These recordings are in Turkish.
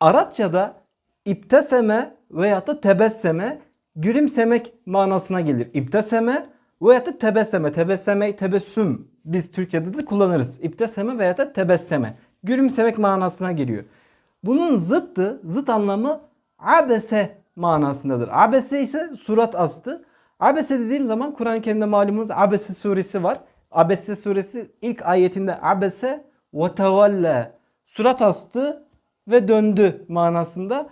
Arapçada ipteseme veya da tebesseme gülümsemek manasına gelir. İpteseme veya da tebesseme. Tebesseme, tebessüm. Biz Türkçe'de de kullanırız. İpteseme veya da tebesseme. Gülümsemek manasına geliyor. Bunun zıttı, zıt anlamı abese manasındadır. Abese ise surat astı. Abese dediğim zaman Kur'an-ı Kerim'de malumunuz Abese suresi var. Abese suresi ilk ayetinde abese ve tevalle surat astı ve döndü manasında.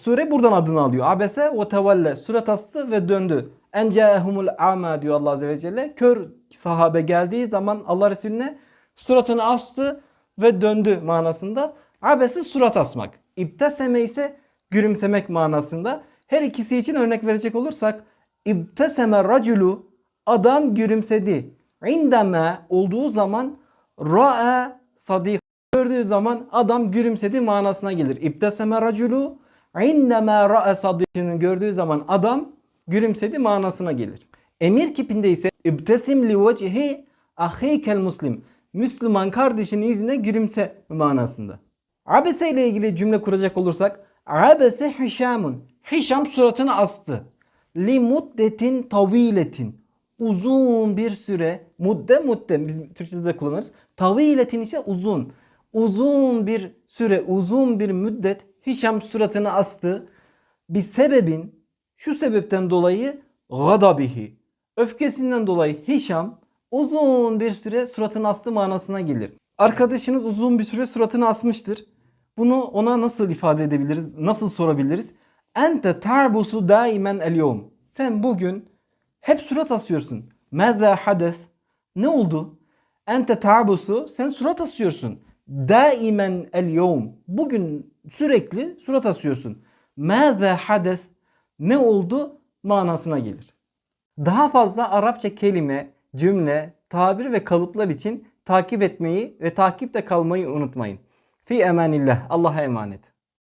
Sure buradan adını alıyor. Abese ve tevalle surat astı ve döndü. En caehumul ama diyor Allah Azze ve Celle. Kör sahabe geldiği zaman Allah Resulüne suratını astı ve döndü manasında. Abese surat asmak. İbteseme ise gülümsemek manasında. Her ikisi için örnek verecek olursak İbteseme raculu adam gülümsedi. İndeme olduğu zaman ra'a sadik gördüğü zaman adam gülümsedi manasına gelir. İbteseme raculu indeme ra'a sadikini gördüğü zaman adam gülümsedi manasına gelir. Emir kipinde ise İbtesim li vecihi ahikel muslim. Müslüman kardeşinin yüzüne gülümse manasında. Abese ile ilgili cümle kuracak olursak Abese hişamun. Hişam suratını astı. Li muddetin taviletin. Uzun bir süre. Mudde mudde. Biz Türkçe'de de kullanırız. Taviletin ise uzun. Uzun bir süre, uzun bir müddet Hişam suratını astı. Bir sebebin, şu sebepten dolayı gadabihi. Öfkesinden dolayı Hişam uzun bir süre suratını astı manasına gelir. Arkadaşınız uzun bir süre suratını asmıştır. Bunu ona nasıl ifade edebiliriz? Nasıl sorabiliriz? Ente tarbusu daimen el. Sen bugün hep surat asıyorsun. Mezza hades? Ne oldu? Ente tarbusu sen surat asıyorsun. Daimen el yevm. Bugün sürekli surat asıyorsun. Mezza hades? Ne oldu? Manasına gelir. Daha fazla Arapça kelime, cümle, tabir ve kalıplar için takip etmeyi ve takipte kalmayı unutmayın. Fi emanillah. Allah'a emanet.